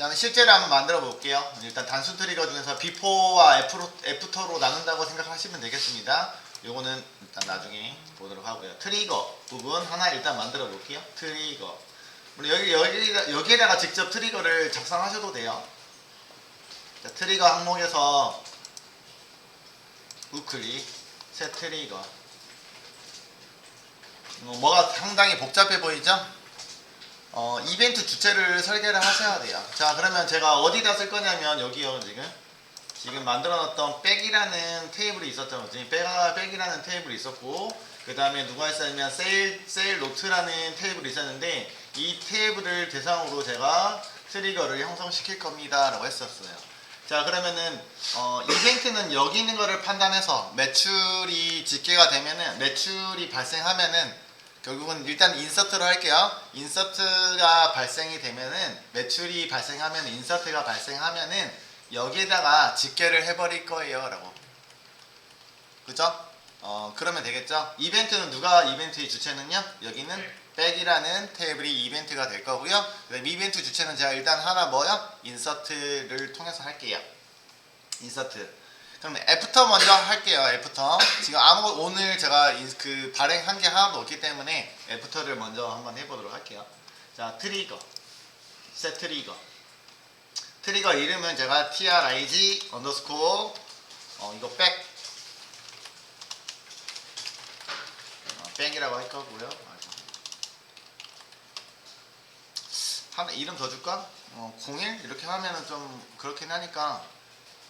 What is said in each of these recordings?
자, 실제로 한번 만들어 볼게요. 일단 단순 트리거 중에서 비포와 애프로, 애프터로 나눈다고 생각하시면 되겠습니다. 요거는 일단 나중에 보도록 하고요. 트리거 부분 하나 일단 만들어 볼게요. 트리거. 우리 여기, 여기, 여기에다가 직접 트리거를 작성하셔도 돼요. 자, 트리거 항목에서 우클릭, 새 트리거. 어, 뭐가 상당히 복잡해 보이죠? 어, 이벤트 주체를 설계를 하셔야 돼요. 자, 그러면 제가 어디다 쓸 거냐면 여기요, 지금. 지금 만들어 놨던 백이라는 테이블이 있었죠. 백, 백이라는 테이블이 있었고, 그 다음에 누가 있었냐면 세일, 세일 노트라는 테이블이 있었는데, 이 테이블을 대상으로 제가 트리거를 형성시킬 겁니다. 라고 했었어요. 자, 그러면은, 어, 이벤트는 여기 있는 거를 판단해서 매출이 집계가 되면은, 매출이 발생하면은, 결국은 일단 인서트로 할게요. 인서트가 발생이 되면은 매출이 발생하면 인서트가 발생하면은 여기에다가 집계를 해버릴 거예요라고. 그죠? 어 그러면 되겠죠? 이벤트는 누가 이벤트의 주체는요? 여기는 백이라는 테이블이 이벤트가 될 거고요. 그다음 이벤트 주체는 제가 일단 하나 뭐요? 인서트를 통해서 할게요. 인서트. 그럼 애프터 먼저 할게요. 애프터. 지금 아무 오늘 제가 인- 그 발행한 게 하나도 없기 때문에 애프터를 먼저 한번 해보도록 할게요. 자 트리거, 셋 트리거. 트리거 이름은 제가 trig 언더스코어 어 이거 백 어, 백이라고 할 거고요. 하나 이름 더 줄까? 어, 01 이렇게 하면은 좀 그렇긴 하니까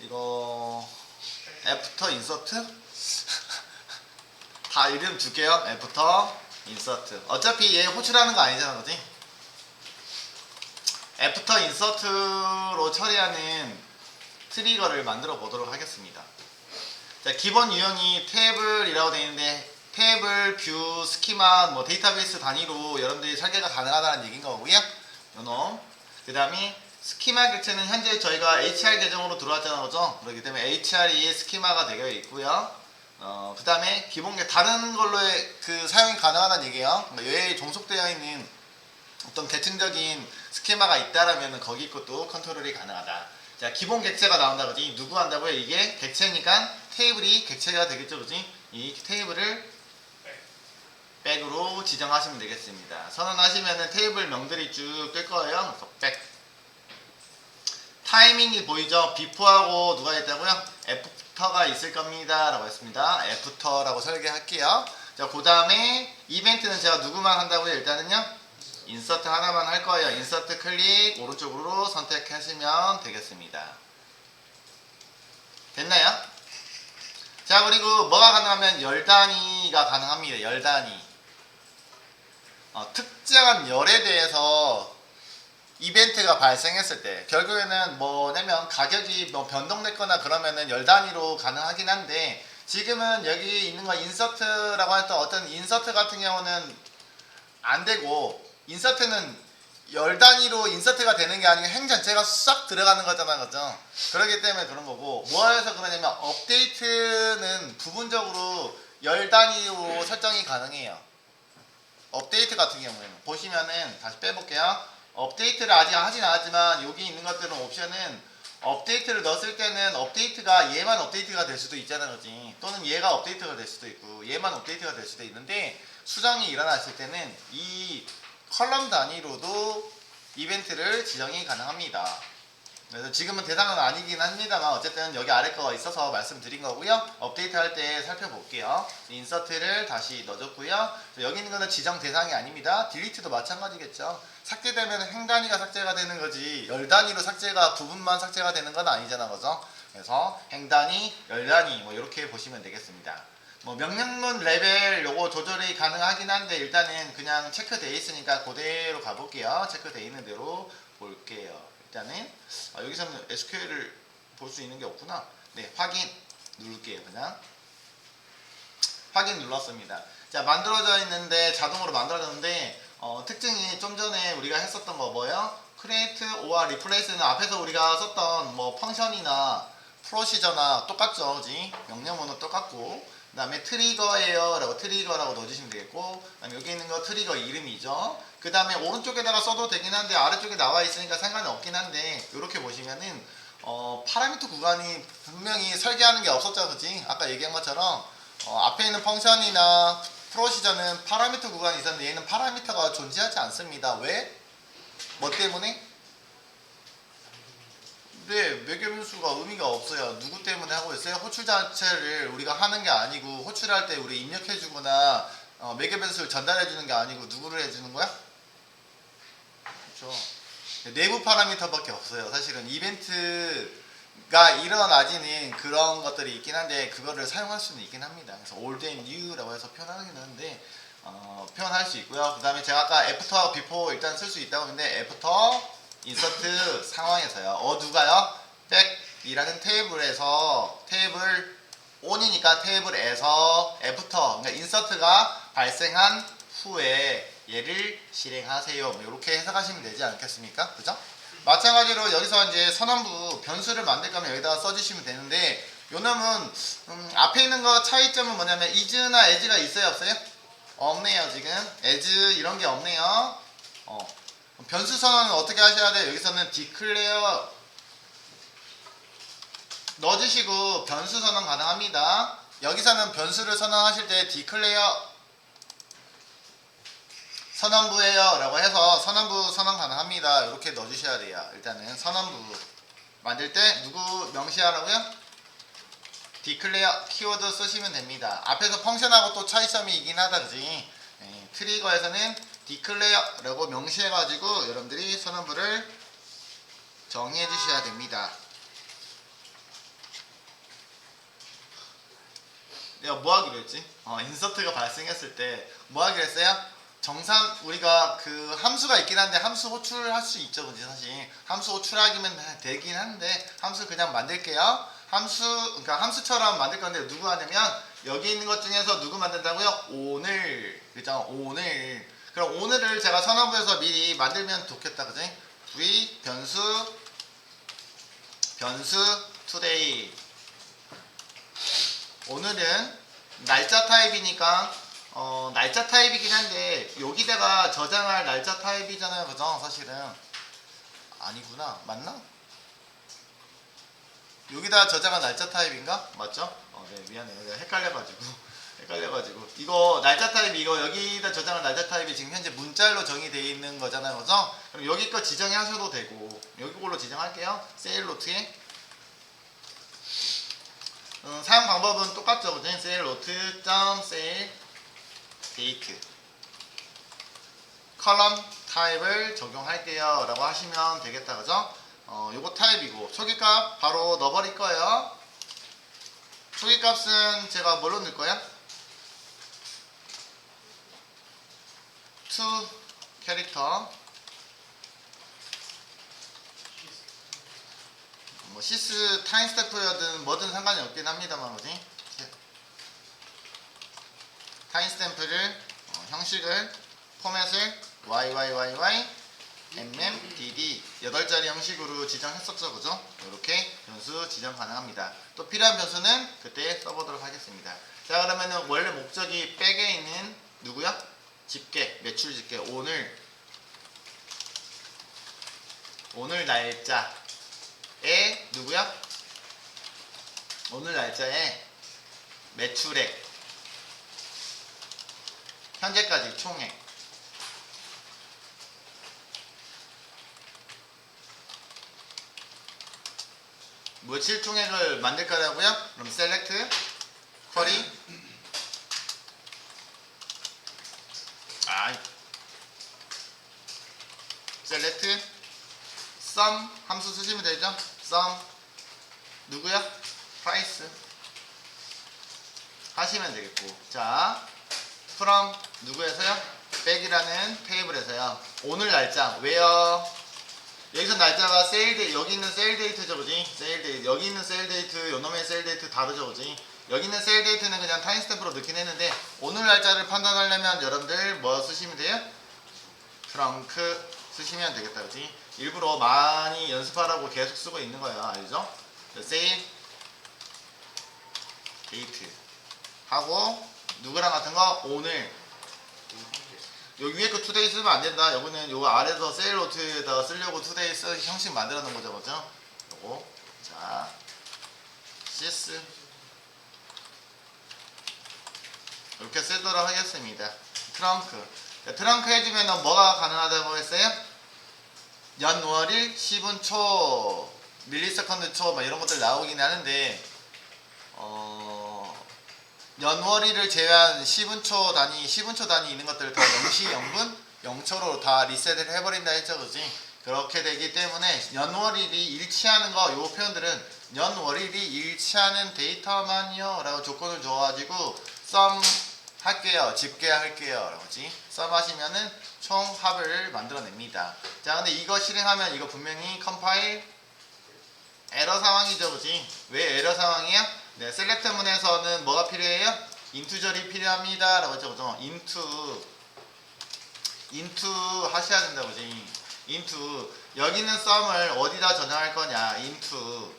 이거 애프터 인서트 다 이름 줄게요. 애프터 인서트. 어차피 얘 호출하는 거 아니잖아, 그지? 애프터 인서트로 처리하는 트리거를 만들어 보도록 하겠습니다. 자, 기본 유형이 테이블이라고 되어 있는데 테이블, 뷰, 스키마, 뭐 데이터베이스 단위로 여러분들이 설계가 가능하다는 얘기인 거고요. 요놈. 그 다음에 스키마 객체는 현재 저희가 HR 계정으로 들어왔잖아요, 그죠? 그렇기 때문에 HR이 스키마가 되어 있고요. 어, 그 다음에 기본 게 다른 걸로의 그 사용이 가능하다는 얘기예요. 그러니까 여기에 종속되어 있는 어떤 대칭적인 스키마가 있다라면 거기 것도 컨트롤이 가능하다. 자, 기본 객체가 나온다 그지? 누구 한다고요? 이게 객체니까 테이블이 객체가 되겠죠, 그지? 이 테이블을 백으로 지정하시면 되겠습니다. 선언하시면은 테이블 명들이 쭉 뜰 거예요. 그래서 백. 타이밍이 보이죠? 비포하고 누가 있다고요? 애프터가 있을 겁니다. 라고 했습니다. 애프터라고 설계할게요. 자, 그 다음에 이벤트는 제가 누구만 한다고요? 일단은요. 인서트 하나만 할 거예요. 인서트 클릭 오른쪽으로 선택하시면 되겠습니다. 됐나요? 자 그리고 뭐가 가능하면 열 단위가 가능합니다. 열 단위. 어, 특정한 열에 대해서 이벤트가 발생했을 때 결국에는 뭐냐면 가격이 뭐 변동됐거나 그러면은 열 단위로 가능하긴 한데 지금은 여기 있는 거 인서트라고 했던 어떤 인서트 같은 경우는 안 되고 인서트는 열 단위로 인서트가 되는 게 아니고 행 전체가 싹 들어가는 거잖아요, 그죠? 그렇기 때문에 그런 거고 뭐해서 그러냐면 업데이트는 부분적으로 열 단위로 설정이 가능해요. 업데이트 같은 경우에는 보시면은 다시 빼볼게요. 업데이트를 아직 하진 않았지만 여기 있는 것들은 옵션은 업데이트를 넣었을 때는 업데이트가 얘만 업데이트가 될 수도 있잖아요, 그지? 또는 얘가 업데이트가 될 수도 있고 얘만 업데이트가 될 수도 있는데 수정이 일어났을 때는 이 컬럼 단위로도 이벤트를 지정이 가능합니다. 그래서 지금은 대상은 아니긴 합니다만 어쨌든 여기 아래 거가 있어서 말씀드린 거고요. 업데이트 할 때 살펴볼게요. 인서트를 다시 넣어줬고요. 여기 있는 거는 지정 대상이 아닙니다. 딜리트도 마찬가지겠죠. 삭제되면 행 단위가 삭제가 되는 거지 열 단위로 삭제가 부분만 삭제가 되는 건 아니잖아, 그죠? 그래서 행 단위, 열 단위 뭐 이렇게 보시면 되겠습니다. 뭐 명령문 레벨 요거 조절이 가능하긴 한데 일단은 그냥 체크돼 있으니까 그대로 가볼게요. 체크돼 있는 대로 볼게요. 일단은 아, 여기서는 SQL을 볼 수 있는 게 없구나. 네, 확인 누를게요. 그냥 확인 눌렀습니다. 자, 만들어져 있는데 자동으로 만들어졌는데 어, 특징이 좀 전에 우리가 했었던 거 뭐예요? create or replace는 앞에서 우리가 썼던 뭐 펑션이나 프로시저나 똑같죠, 그지? 명령문은 똑같고 그 다음에 트리거예요 라고 트리거라고 넣어주시면 되겠고 그 다음에 여기 있는 거 트리거 이름이죠 그 다음에 오른쪽에다가 써도 되긴 한데 아래쪽에 나와 있으니까 상관이 없긴 한데 이렇게 보시면은 어, 파라미터 구간이 분명히 설계하는 게 없었죠 그지 아까 얘기한 것처럼 어, 앞에 있는 펑션이나 프로시저는 파라미터 구간이 있었는데 얘는 파라미터가 존재하지 않습니다 왜? 뭐 때문에? 네, 매개변수가 의미가 없어요. 누구 때문에 하고 있어요? 호출 자체를 우리가 하는 게 아니고 호출할 때 우리 입력해주거나 어, 매개변수를 전달해주는 게 아니고 누구를 해주는 거야? 그렇죠. 내부 파라미터밖에 없어요. 사실은 이벤트가 일어나지는 그런 것들이 있긴 한데 그거를 사용할 수는 있긴 합니다. 그래서 old and new라고 해서 표현하긴 하는데 어, 표현할 수 있고요. 그 다음에 제가 아까 애프터하고 비포 일단 쓸 수 있다고 했는데 애프터 인서트 상황에서요. 어 누가요? 백이라는 테이블에서 테이블 on이니까 테이블에서 애프터 그러니까 인서트가 발생한 후에 얘를 실행하세요. 뭐 이렇게 해석하시면 되지 않겠습니까? 그죠? 마찬가지로 여기서 이제 선언부 변수를 만들 거면 여기다가 써주시면 되는데 요 놈은 음, 앞에 있는 거 차이점은 뭐냐면 is나 as가 있어요 없어요? 없네요 지금 as 이런 게 없네요 어. 변수 선언은 어떻게 하셔야 돼요? 여기서는 declare 넣어주시고 변수 선언 가능합니다 여기서는 변수를 선언하실 때 declare 선언부예요 라고 해서 선언부 선언 가능합니다 이렇게 넣어주셔야 돼요 일단은 선언부 만들 때 누구 명시하라고요? declare 키워드 쓰시면 됩니다 앞에서 펑션하고 또 차이점이 있긴 하다 그지 네, 트리거에서는 declare라고 명시해가지고 여러분들이 선언부를 정의해 주셔야 됩니다 내가 뭐 하기로 했지? 어, 인서트가 발생했을 때 뭐 하기로 했어요? 정상 우리가 그 함수가 있긴 한데 함수 호출할 수 있죠 그지 사실. 함수 호출하기면 되긴 한데 함수 그냥 만들게요. 함수 그러니까 함수처럼 만들 건데 누구 하냐면 여기 있는 것 중에서 누구 만든다고요? 오늘. 그죠? 오늘. 그럼 오늘을 제가 선언부에서 미리 만들면 좋겠다 그지? V 변수 변수 today. 오늘은 날짜 타입이니까 어, 날짜 타입이긴 한데 여기다가 저장할 날짜 타입이잖아요 그죠 사실은 아니구나 맞나? 여기다 저장한 날짜 타입인가? 맞죠? 어, 네 미안해요 내가 헷갈려가지고 헷갈려가지고 이거 날짜 타입 이거 여기다 저장한 날짜 타입이 지금 현재 문자로 정의되어 있는 거잖아요 그죠? 그럼 여기 거 지정하셔도 되고 여기 걸로 지정할게요 세일로트에 음, 사용 방법은 똑같죠 그죠? 세일로트 점 세일 데이트 컬럼 타입을 적용할게요 라고 하시면 되겠다 그죠? 어, 요거 타입이고 초기값 바로 넣어버릴 거예요 초기값은 제가 뭘로 넣을 거야? to 캐릭터 뭐 시스 타임 스태프여든 뭐든 상관이 없긴 합니다만 그지? 타임스탬프를 어, 형식을 포맷을 YYYY MMDD 8자리 형식으로 지정했었죠 그죠? 이렇게 변수 지정 가능합니다 또 필요한 변수는 그때 써보도록 하겠습니다 자 그러면은 원래 목적이 백에 있는 누구야? 집계 매출 집계 오늘 오늘 날짜에 누구야? 오늘 날짜에 매출액 현재까지 총액 며칠 총액을 만들 거라고요? 그럼 셀렉트 쿼리 아 셀렉트 sum 함수 쓰시면 되죠? sum 누구야? price 하시면 되겠고 자 from 누구에서요? 백이라는 테이블에서요. 오늘 날짜 왜요? 여기서 날짜가 세일 데이 여기 있는 세일 데이트죠, 그지? 세일 데이 여기 있는 세일 데이트 요놈의 세일 데이트 다르죠, 그지? 여기 있는 세일 데이트는 그냥 타임 스탬프로 넣긴 했는데 오늘 날짜를 판단하려면 여러분들 뭐 쓰시면 돼요? 트렁크 쓰시면 되겠다, 그지? 일부러 많이 연습하라고 계속 쓰고 있는 거예요, 알죠? 세일 데이트 하고 누구랑 같은 거 오늘 요 위에 거 투데이 쓰면 안 된다. 여기는 요 아래서 세일 노트에다가 쓰려고 투데이 쓰 형식 만들어 놓은 거죠, 그죠? 요거 자 시스 이렇게 쓰도록 하겠습니다. 트렁크 자, 트렁크 해주면 뭐가 가능하다고 했어요? 연 월일 10분 초 밀리세컨드 초막 이런 것들 나오긴 하는데 어 연월일을 제외한 10분 초 단위 10분 초 단위 있는 것들을 다 0시 0분 0초로 다 리셋을 해버린다 했죠 그지? 그렇게 되기 때문에 연월일이 일치하는 거 요 표현들은 연월일이 일치하는 데이터만요 라고 조건을 줘가지고 썸 할게요 집계할게요 그지? 썸 하시면은 총 합을 만들어냅니다. 자 근데 이거 실행하면 이거 분명히 컴파일 에러 상황이죠 그지? 왜 에러 상황이야 네 셀렉트 문에서는 뭐가 필요해요? 인투절이 필요합니다. 라고 했죠. 인투. 인투 하셔야 된다 그지 인투. 여기는 썸을 어디다 저장할 거냐? 인투.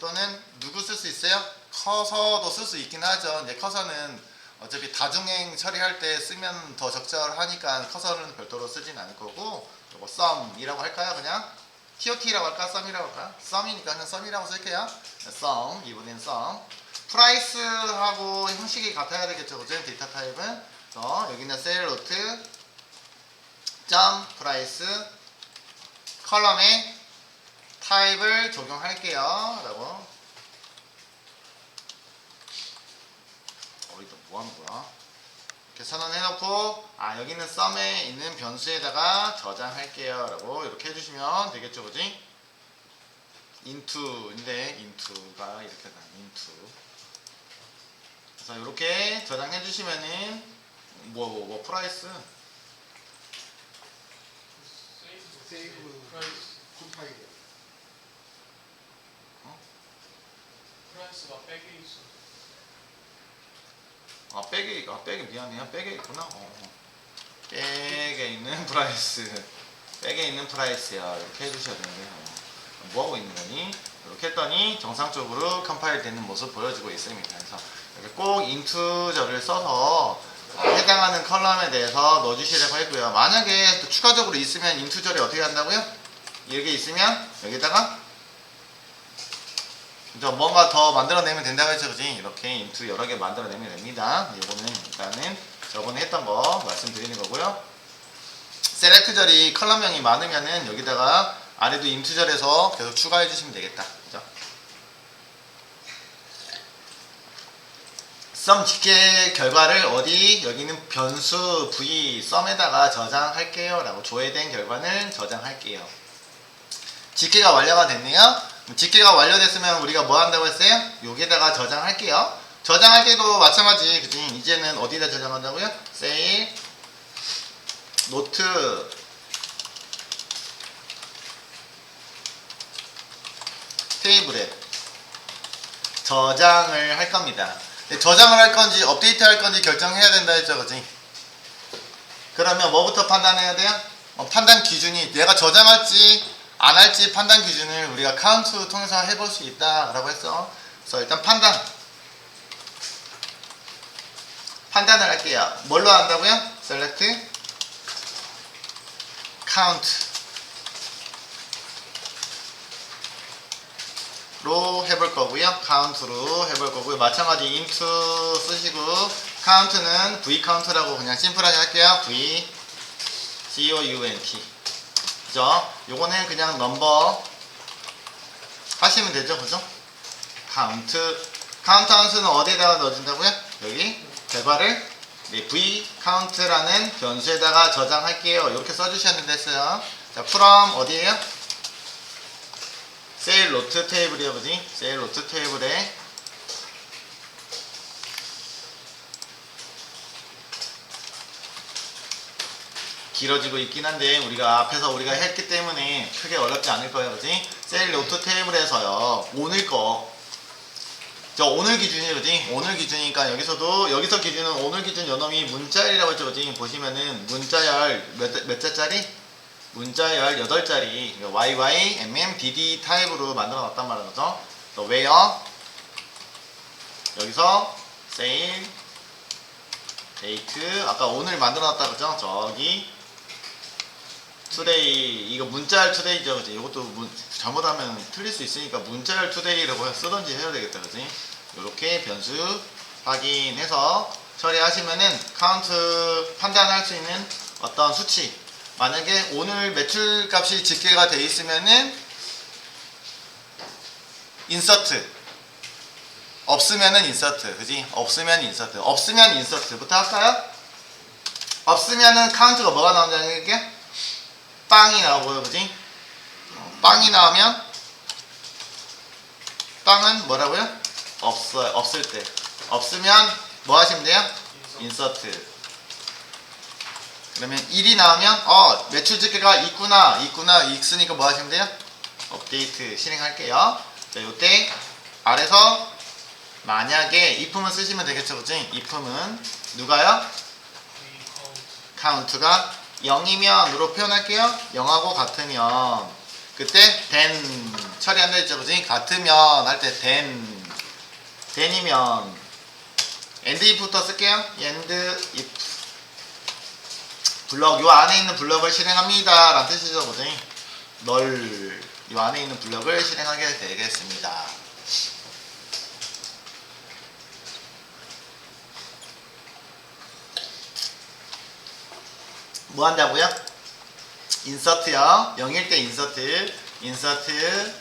또는 누구 쓸 수 있어요? 커서도 쓸 수 있긴 하죠. 이제 커서는 어차피 다중행 처리할 때 쓰면 더 적절하니까 커서는 별도로 쓰진 않을 거고 썸이라고 할까요? 그냥 TOT라고 할까? 썸이라고 할까? 썸이니까 그냥 썸이라고 쓸게요. 썸 이번엔 썸 프라이스하고 형식이 같아야 되겠죠. 그죠? 데이터 타입은 그래서 여기는 셀 로트 점 프라이스 컬럼에 타입을 적용할게요. 라고. 어디다 뭐 하는 거야? 이렇게 선언해놓고, 아, 여기는 썸에 있는 변수에다가 저장할게요. 라고 이렇게 해주시면 되겠죠. 그지? into인데, into가 이렇게 나, into. 그래서 이렇게 저장해 주시면은, 뭐, 뭐, 뭐, 프라이스. 세이브 프라이스 컴파일 프라이스가 백에 있어. 아 백에 아 백에 미안해요 백에 있구나. 어, 어. 백에 있는 프라이스. 백에 있는 프라이스야. 이렇게 해주셔야 되는데 어. 뭐 하고 있는 거니? 이렇게 했더니 정상적으로 컴파일 되는 모습 보여주고 있습니다. 그래서 이렇게 꼭 인투저를 써서 해당하는 컬럼에 대해서 넣어주시라고 했고요. 만약에 또 추가적으로 있으면 인투저를 어떻게 한다고요? 이렇게 있으면 여기다가 저 뭔가 더 만들어내면 된다고 했죠, 그지? 이렇게 인투 여러 개 만들어내면 됩니다. 이거는 일단은 저번에 했던 거 말씀드리는 거고요. 셀렉트 절이 컬럼명이 많으면은 여기다가 아래도 인투 절에서 계속 추가해 주시면 되겠다. 그죠? 썸 집계 결과를 어디 여기는 변수 v 썸에다가 저장할게요 라고 조회된 결과는 저장할게요 집계가 완료가 됐네요 집계가 완료됐으면 우리가 뭐 한다고 했어요? 여기다가 저장할게요 저장할 때도 마찬가지 그지 이제는 어디다 저장한다고요? 세일 노트 테이블에 저장을 할 겁니다 저장을 할 건지 업데이트 할 건지 결정해야 된다 했죠 그지 그러면 뭐부터 판단해야 돼요? 어, 판단 기준이 내가 저장할지 안 할지 판단 기준을 우리가 카운트 통해서 해볼 수 있다라고 했어. 그래서 일단 판단. 판단을 할게요. 뭘로 한다고요? select count 로 해볼 거고요. count로 해볼 거고요. 마찬가지 into 쓰시고 count는 v count라고 그냥 심플하게 할게요. v c o u n t 그죠? 요거는 그냥 넘버 하시면 되죠, 그죠? 카운트 카운트 함수는 어디에다가 넣어준다고요? 여기 결과를 네, v count라는 변수에다가 저장할게요. 이렇게 써주셨는데 했어요. 자, from 어디에요? 세일 로트 테이블이요, 그지? 세일 로트 테이블에 길어지고 있긴 한데 우리가 앞에서 우리가 했기 때문에 크게 어렵지 않을 거예요, 그지? 세일 노트 테이블에서요 오늘 거. 저 오늘 기준이 그지? 오늘 기준이니까 여기서도 여기서 기준은 오늘 기준 연놈이 문자열이라고 했죠, 그지? 보시면은 문자열 몇, 몇 자짜리? 문자열 8자리 YY, MM, DD 타입으로 만들어 놨단 말이죠. 그죠? 또 where 여기서 세일 데이트 아까 오늘 만들어 놨다 그죠? 저기 투데이 이거 문자열 투데이죠 그지? 이것도 문, 잘못하면 틀릴 수 있으니까 문자열 투데이라고 쓰던지 해야 되겠다 그지? 이렇게 변수 확인해서 처리하시면은 카운트 판단할 수 있는 어떤 수치 만약에 오늘 매출 값이 집계가 돼 있으면은 인서트 없으면은 인서트 그지 없으면 인서트 없으면 인서트부터 할까요? 없으면은 카운트가 뭐가 나온다는 얘기야? 빵이 나오고요 그지 어, 빵이 나오면 빵은 뭐라고요? 없어요 없을 때 없으면 뭐 하시면 돼요? 인서트 그러면 1이 나오면 어 매출 집계가 있구나 있구나 있으니까 뭐 하시면 돼요? 업데이트 실행할게요 자 요때 아래서 만약에 if만 쓰시면 되겠죠 그치? if는 누가요? 카운트가 0이면 으로 표현할게요. 0하고 같으면. 그때 then 처리한다 했죠 그치? 같으면 할때 then then이면. and if부터 쓸게요. and if. 블럭 요 안에 있는 블럭을 실행합니다. 라는 뜻이죠 그치? 널요 안에 있는 블럭을 실행하게 되겠습니다 뭐 한다고요? 인서트요. 0일 때 인서트. 인서트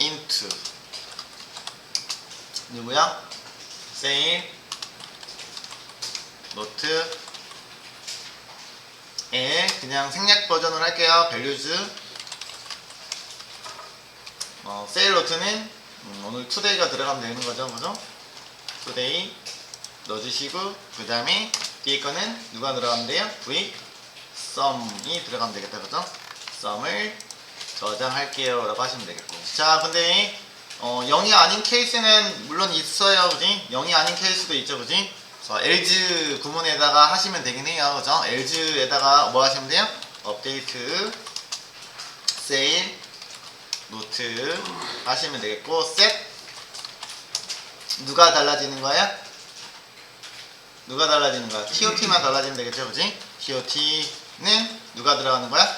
into 누구야? 세일 노트 에 그냥 생략 버전으로 할게요. 밸류즈 어, 세일 노트는 음, 오늘 투데이가 들어가면 되는 거죠, 그죠? 투데이 넣어주시고 그 다음에 뒤에 거는 누가 들어가면 돼요? V 썸이 들어가면 되겠다 그죠? 썸을 저장할게요 라고 하시면 되겠고 자 근데 어, 0이 아닌 케이스는 물론 있어요 그지? 0이 아닌 케이스도 있죠 그지? 그래서 else 구문에다가 하시면 되긴 해요 그죠? else에다가 뭐 하시면 돼요? 업데이트 세일 노트 하시면 되겠고 set 누가 달라지는 거야? 누가 달라지는 거야? TOT만 달라지면 되겠죠, 그지? TOT는 누가 들어가는 거야?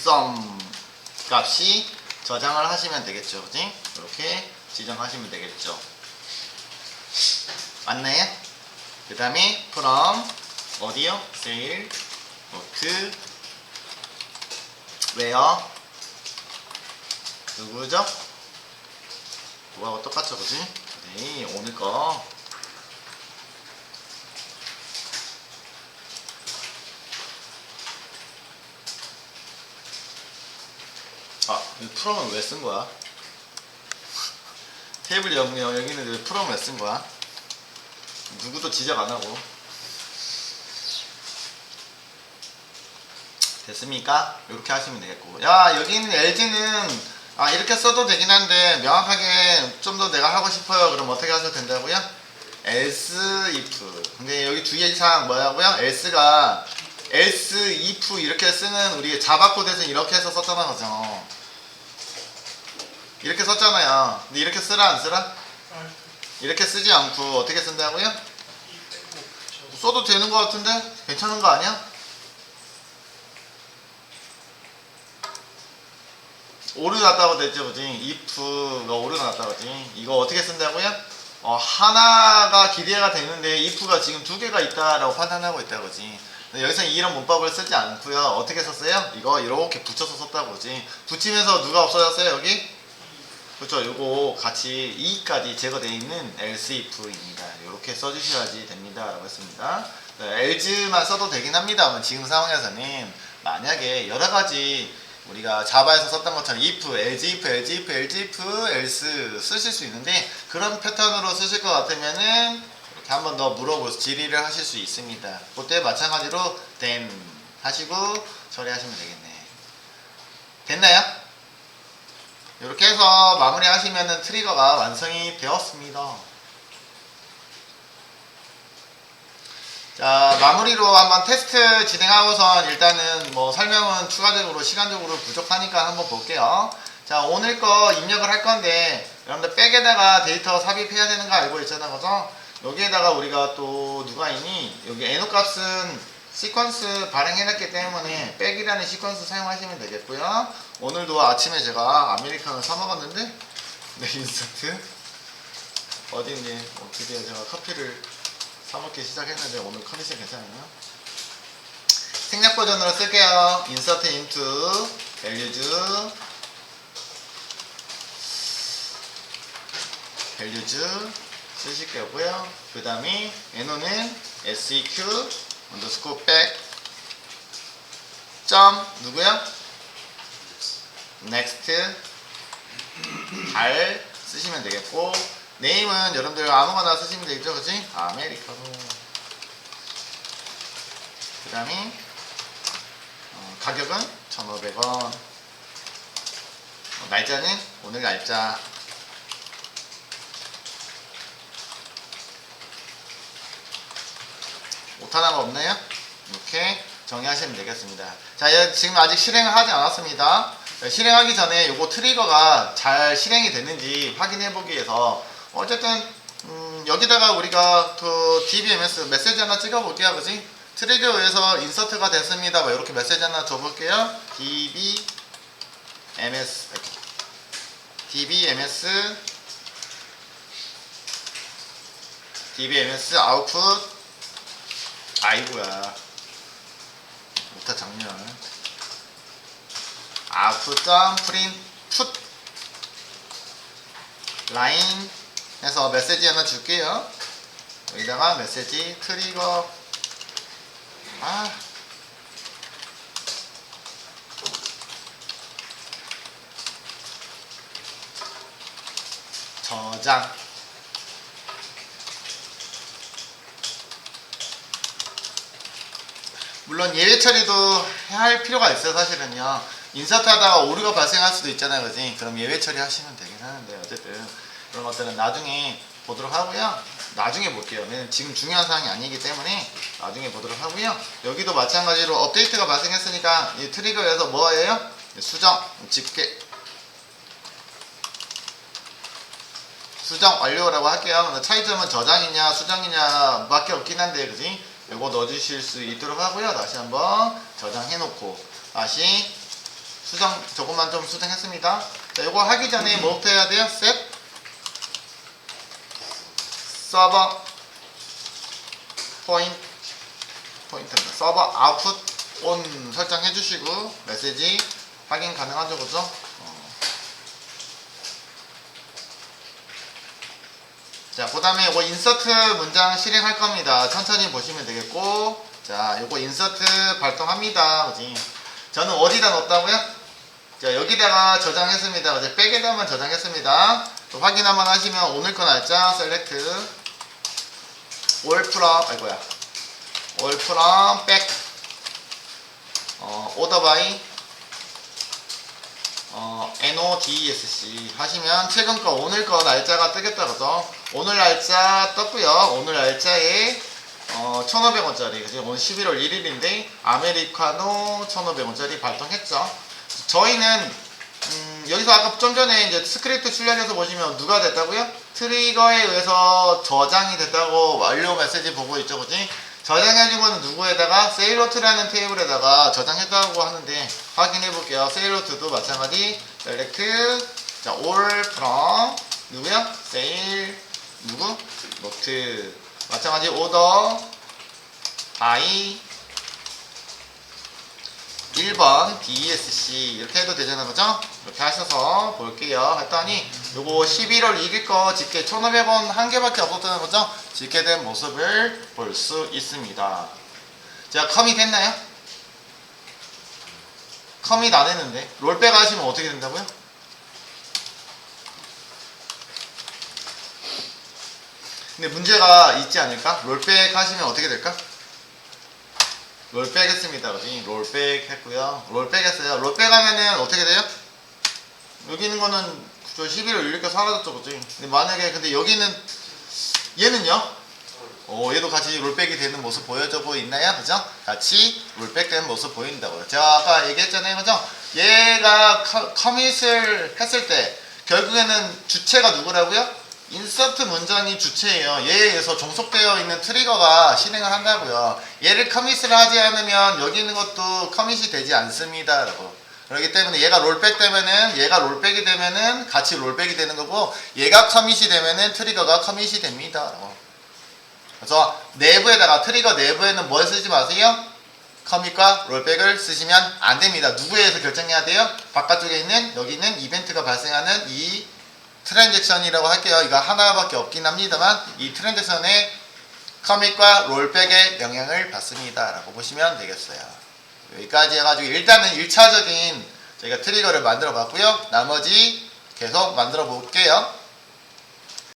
sum 값이 저장을 하시면 되겠죠, 그지? 이렇게 지정하시면 되겠죠. 맞나요? 그 다음에 from 어디요? sale note where 누구죠? 그거하고 똑같죠, 그지? 네, 오늘 거 프롬은 왜 쓴 거야? 테이블 여기, 여기 있는데 왜 프롬 왜 쓴 거야? 누구도 지적 안 하고. 됐습니까? 이렇게 하시면 되겠고. 야, 여기 있는 LG는 아, 이렇게 써도 되긴 한데 명확하게 좀 더 내가 하고 싶어요. 그럼 어떻게 하셔도 된다고요? else if. 근데 여기 주의사항 뭐라고요? else가 else if 이렇게 쓰는 우리 자바 코드에서 이렇게 해서 썼잖아, 그죠? 이렇게 썼잖아요. 근데 이렇게 쓰라 안 쓰라? 이렇게 쓰지 않고 어떻게 쓴다고요? 써도 되는 것 같은데 괜찮은 거 아니야? 오르났다고 됐죠, 그지? if가 오르났다고 그지? 이거 어떻게 쓴다고요? 어, 하나가 기대가 되는데 if가 지금 두 개가 있다라고 판단하고 있다, 그지? 여기서 이런 문법을 쓰지 않고요. 어떻게 썼어요? 이거 이렇게 붙여서 썼다고, 그지? 붙이면서 누가 없어졌어요, 여기? 그렇죠. 요거 같이 2까지 제거되어 있는 else if입니다. 이렇게 써주셔야지 됩니다 라고 했습니다. 네, else만 써도 되긴 합니다만 지금 상황에서는 만약에 여러 가지 우리가 자바에서 썼던 것처럼 if, else if, else if, else if, else 쓰실 수 있는데 그런 패턴으로 쓰실 것 같으면은 이렇게 한번 더 물어보고 질의를 하실 수 있습니다. 그때 마찬가지로 then 하시고 처리하시면 되겠네. 됐나요? 이렇게 해서 마무리 하시면은 트리거가 완성이 되었습니다. 자, 마무리로 한번 테스트 진행하고선 일단은 뭐 설명은 추가적으로 시간적으로 부족하니까 한번 볼게요. 자, 오늘 거 입력을 할 건데 여러분들 백에다가 데이터 삽입해야 되는 거 알고 있잖아, 그죠? 여기에다가 우리가 또 누가 있니? 여기 NO 값은 시퀀스 발행해놨기 때문에 백이라는 시퀀스 사용하시면 되겠고요. 오늘도 아침에 제가 아메리카노 사 먹었는데, 네, 인서트. 어딘지, 어, 드디어 제가 커피를 사 먹기 시작했는데 오늘 컨디션 괜찮아요? 생략 버전으로 쓸게요. 인서트 인투, 밸류즈, 밸류즈 쓰실 거고요. 그 다음에 NO는 SEQ 언더스코 백점 누구야? next. 달 쓰시면 되겠고 네임은 여러분들 아무거나 쓰시면 되겠죠? 그치? 아메리카노. 그 다음에 어, 가격은 1,500원. 어, 날짜는 오늘 날짜 못하는 거 없나요? 이렇게 정리하시면 되겠습니다. 자, 예, 지금 아직 실행을 하지 않았습니다. 예, 실행하기 전에 요거 트리거가 잘 실행이 됐는지 확인해 보기 위해서 어쨌든 음, 여기다가 우리가 그 DBMS 메시지 하나 찍어 볼게요. 그지? 트리거에서 인서트가 됐습니다. 뭐 이렇게 메시지 하나 줘 볼게요. DBMS. DBMS DBMS 아웃풋 아이고야. 못하 장면. 아웃풋 프린트 풋. 라인 해서 메시지 하나 줄게요. 여기다가 메시지 트리거. 아. 저장 물론 예외 처리도 해야 할 필요가 있어요 사실은요. 인서트 하다가 오류가 발생할 수도 있잖아요 그지? 그럼 예외 처리 하시면 되긴 하는데 어쨌든 그런 것들은 나중에 보도록 하고요. 나중에 볼게요. 지금 중요한 사항이 아니기 때문에 나중에 보도록 하고요. 여기도 마찬가지로 업데이트가 발생했으니까 이 트리거에서 뭐예요? 수정 집계. 수정 완료라고 할게요. 차이점은 저장이냐 수정이냐 밖에 없긴 한데 그지 요거 넣어주실 수 있도록 하고요. 다시 한번 저장해놓고 다시 수정 조금만 좀 수정했습니다. 자, 요거 하기 전에 뭐부터 해야 돼요? 셋 서버 포인트 포인트입니다. 서버 아웃풋 온 설정해 주시고 메시지 확인 가능하죠, 그죠? 자, 그 다음에 요거 인서트 문장 실행할 겁니다. 천천히 보시면 되겠고, 자, 요거 인서트 발동합니다. 그지? 저는 어디다 넣었다고요? 자, 여기다가 저장했습니다. 어제 백에다만 저장했습니다. 또 확인 한번 하시면 오늘 거 날짜 셀렉트 올 프롬, 아이고야. 올 프롬 백 어, 오더 바이 어, NODESC 하시면 최근 거 오늘 거 날짜가 뜨겠다 그죠? 오늘 날짜 떴고요. 오늘 날짜에 어, 1,500원짜리 그지? 오늘 11월 1일인데 아메리카노 1,500원짜리 발동했죠. 저희는 음, 여기서 아까 좀 전에 이제 스크립트 출력해서 보시면 누가 됐다고요? 트리거에 의해서 저장이 됐다고 완료 메시지 보고 있죠, 그지? 저장해준 거는 누구에다가 세일로트라는 테이블에다가 저장했다고 하는데 확인해 볼게요. 세일로트도 마찬가지 셀렉트 자, all from 누구야? 세일 누구? 노트 마찬가지 오더 by 1번 DSC 이렇게 해도 되잖아 그죠? 이렇게 하셔서 볼게요 했더니 요거 11월 2일 거 집계 1500원 한 개밖에 없었다는 거죠? 집계된 모습을 볼 수 있습니다 자 커밋 했나요? 커밋 안 했는데 롤백 하시면 어떻게 된다고요? 근데 문제가 있지 않을까? 롤백 하시면 어떻게 될까? 롤백 했습니다. 그지? 롤백 했고요. 롤백 했어요. 롤백 하면은 어떻게 돼요? 여기 있는 거는 저 11월 1일까 사라졌죠. 그지? 근데 만약에 근데 여기는 얘는요? 어, 얘도 같이 롤백이 되는 모습 보여주고 있나요? 그죠? 같이 롤백 되는 모습 보인다고요. 제가 아까 얘기했잖아요. 그죠? 얘가 커, 커밋을 했을 때 결국에는 주체가 누구라고요? 인서트 문장이 주체예요. 얘에 의해서 종속되어 있는 트리거가 실행을 한다고요. 얘를 커밋을 하지 않으면 여기 있는 것도 커밋이 되지 않습니다. 라고. 그렇기 때문에 얘가 롤백 되면은 얘가 롤백이 되면은 같이 롤백이 되는 거고 얘가 커밋이 되면은 트리거가 커밋이 됩니다. 라고. 그래서 내부에다가 트리거 내부에는 뭘 쓰지 마세요? 커밋과 롤백을 쓰시면 안 됩니다. 누구에 의해서 결정해야 돼요? 바깥쪽에 있는 여기 있는 이벤트가 발생하는 이 트랜잭션이라고 할게요. 이거 하나밖에 없긴 합니다만 이 트랜잭션에 커밋과 롤백의 영향을 받습니다. 라고 보시면 되겠어요. 여기까지 해가지고 일단은 1차적인 저희가 트리거를 만들어 봤고요. 나머지 계속 만들어 볼게요.